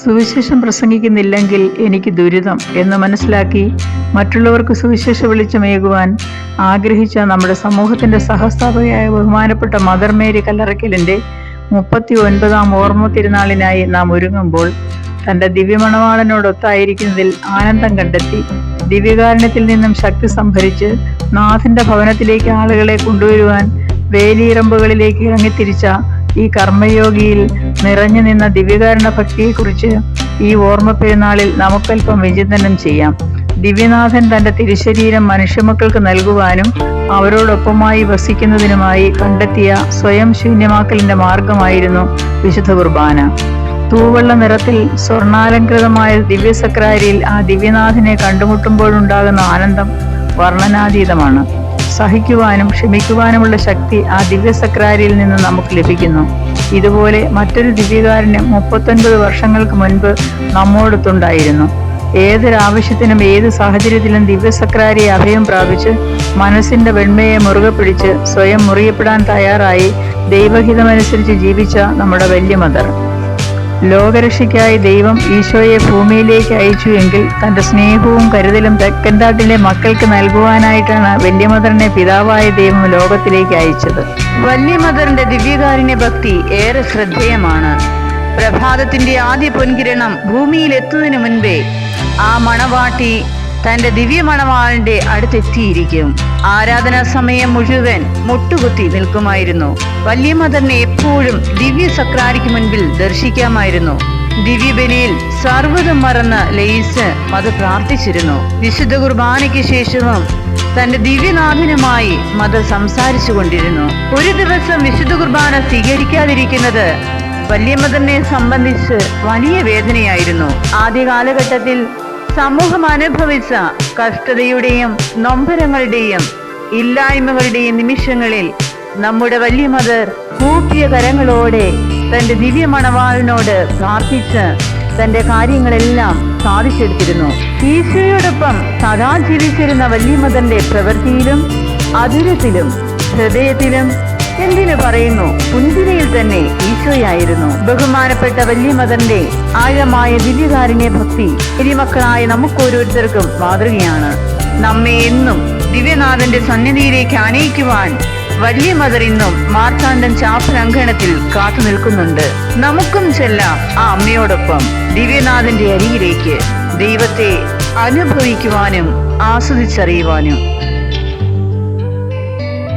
സുവിശേഷം പ്രസംഗിക്കുന്നില്ലെങ്കിൽ എനിക്ക് ദുരിതം എന്ന് മനസ്സിലാക്കി മറ്റുള്ളവർക്ക് സുവിശേഷ വെളിച്ചമേകുവാൻ ആഗ്രഹിച്ച നമ്മുടെ സമൂഹത്തിന്റെ സഹസ്ഥാപകയായ ബഹുമാനപ്പെട്ട മദർ മേരി കല്ലറയ്ക്കലിന്റെ മുപ്പത്തി ഒൻപതാം ഓർമ്മ തിരുനാളിനായി നാം ഒരുങ്ങുമ്പോൾ തന്റെ ദിവ്യമണവാളനോടൊത്തായിരിക്കുന്നതിൽ ആനന്ദം കണ്ടെത്തി ദിവ്യകാരണത്തിൽ നിന്നും ശക്തി സംഭരിച്ച് നാഥന്റെ ഭവനത്തിലേക്ക് ആളുകളെ കൊണ്ടുവരുവാൻ വേലിയിറമ്പുകളിലേക്ക് ഇറങ്ങിത്തിരിച്ച ഈ കർമ്മയോഗിയിൽ നിറഞ്ഞു നിന്ന ദിവ്യകാരണ ഭക്തിയെക്കുറിച്ച് ഈ ഓർമ്മ പെരുന്നാളിൽ നമുക്കല്പം വിചിന്തനം ചെയ്യാം. ദിവ്യനാഥൻ തന്റെ തിരുശരീരം മനുഷ്യമക്കൾക്ക് നൽകുവാനും അവരോടൊപ്പമായി വസിക്കുന്നതിനുമായി കണ്ടെത്തിയ സ്വയം ശൂന്യമാക്കലിന്റെ മാർഗമായിരുന്നു വിശുദ്ധ കുർബാന. തൂവെള്ള നിറത്തിൽ സ്വർണാലങ്കൃതമായ ദിവ്യസക്രാരിയിൽ ആ ദിവ്യനാഥനെ കണ്ടുമുട്ടുമ്പോഴുണ്ടാകുന്ന ആനന്ദം വർണനാതീതമാണ്. സഹിക്കുവാനും ക്ഷമിക്കുവാനുമുള്ള ശക്തി ആ ദിവ്യസക്രാരിയിൽ നിന്ന് നമുക്ക് ലഭിക്കുന്നു. ഇതുപോലെ മറ്റൊരു ദിവ്യകാരന് മുപ്പത്തൊൻപത് വർഷങ്ങൾക്ക് മുൻപ് നമ്മോടൊത്തുണ്ടായിരുന്നു. ഏതൊരാവശ്യത്തിനും ഏത് സാഹചര്യത്തിലും ദിവ്യസക്രാരി അഭയം പ്രാപിച്ച് മനസ്സിന്റെ വെണ്മയെ മുറുകെ പിടിച്ച് സ്വയം മുറിയപ്പെടാൻ തയ്യാറായി ദൈവഹിതമനുസരിച്ച് ജീവിച്ച നമ്മുടെ വല്യമദർ ലോകരക്ഷയ്ക്കായി ദൈവം ഈശോയെ ഭൂമിയിലേക്ക് അയച്ചു എങ്കിൽ തന്റെ സ്നേഹവും കരുതലും തെക്കൻതാട്ടിലെ മക്കൾക്ക് നൽകുവാനായിട്ടാണ് വല്യമദറിനെ പിതാവായ ദൈവം ലോകത്തിലേക്ക് അയച്ചത്. വല്യമദറിന്റെ ദിവ്യകാരുണ്യ ഭക്തി ഏറെ ശ്രദ്ധേയമാണ്. പ്രഭാതത്തിന്റെ ആദ്യ പൊൻകിരണം ഭൂമിയിൽ എത്തുന്നതിന് മുൻപേ ആ മണവാട്ടി തന്റെ ദിവ്യമണവാളിന്റെ അടുത്തെത്തിയിരിക്കും. ആരാധനാ സമയം മുഴുവൻ മുട്ടുകുത്തി നിൽക്കുമായിരുന്നു. വലിയ മദറിനെ എപ്പോഴും ദിവ്യ സക്രാരിക്ക് മുൻപിൽ ദർശിക്കാമായിരുന്നു. ദിവ്യബലിയിൽ സർവതും മറന്ന ലയിച്ച് മത പ്രാർത്ഥിച്ചിരുന്നു. വിശുദ്ധ കുർബാനയ്ക്ക് ശേഷവും തന്റെ ദിവ്യനാഥനുമായി മത സംസാരിച്ചു കൊണ്ടിരുന്നു. ഒരു ദിവസം വിശുദ്ധ കുർബാന സ്വീകരിക്കാതിരിക്കുന്നത് വല്യമ്മതനെ സംബന്ധിച്ച് വലിയ വേദനയായിരുന്നു. ആദ്യ കാലഘട്ടത്തിൽ സമൂഹം അനുഭവിച്ച കഷ്ടതയുടെയും നൊമ്പരങ്ങളുടെയും ഇല്ലായ്മകളുടെയും നിമിഷങ്ങളിൽ നമ്മുടെ വലിയ മതർ കൂട്ടിയ കരങ്ങളോടെ തന്റെ ദിവ്യ മണവാളിനോട് പ്രാർത്ഥിച്ച് തന്റെ കാര്യങ്ങളെല്ലാം സാധിച്ചെടുത്തിരുന്നു. ഈശോയോടൊപ്പം സദാ ജീവിച്ചിരുന്ന വല്യമദറിന്റെ പ്രവൃത്തിയിലും അതിരത്തിലും ഹൃദയത്തിലും എന്തിനു പറയുന്നു? പുഞ്ചിരിയിൽ തന്നെ ഈശോയായിരുന്നു ബഹുമാനപ്പെട്ട വല്യമദറിന്റെ ആഴമായ ദിവ്യകാരുണ്യ ഭക്തി എരിമക്കളായ നമുക്കോരോരുത്തർക്കും മാതൃകയാണ്. നമ്മെ എന്നും ദിവ്യനാഥന്റെ സന്നിധിയിലേക്ക് ആനയിക്കുവാൻ വലിയ മദർ ഇന്നും മാർത്താണ്ഡൻ ചാപ്പലങ്കണത്തിൽ കാത്തു നിൽക്കുന്നുണ്ട്. നമുക്കും ചെല്ലാം ആ അമ്മയോടൊപ്പം ദിവ്യനാഥന്റെ അരികിലേക്ക് ദൈവത്തെ അനുഭവിക്കുവാനും ആസ്വദിച്ചറിയുവാനും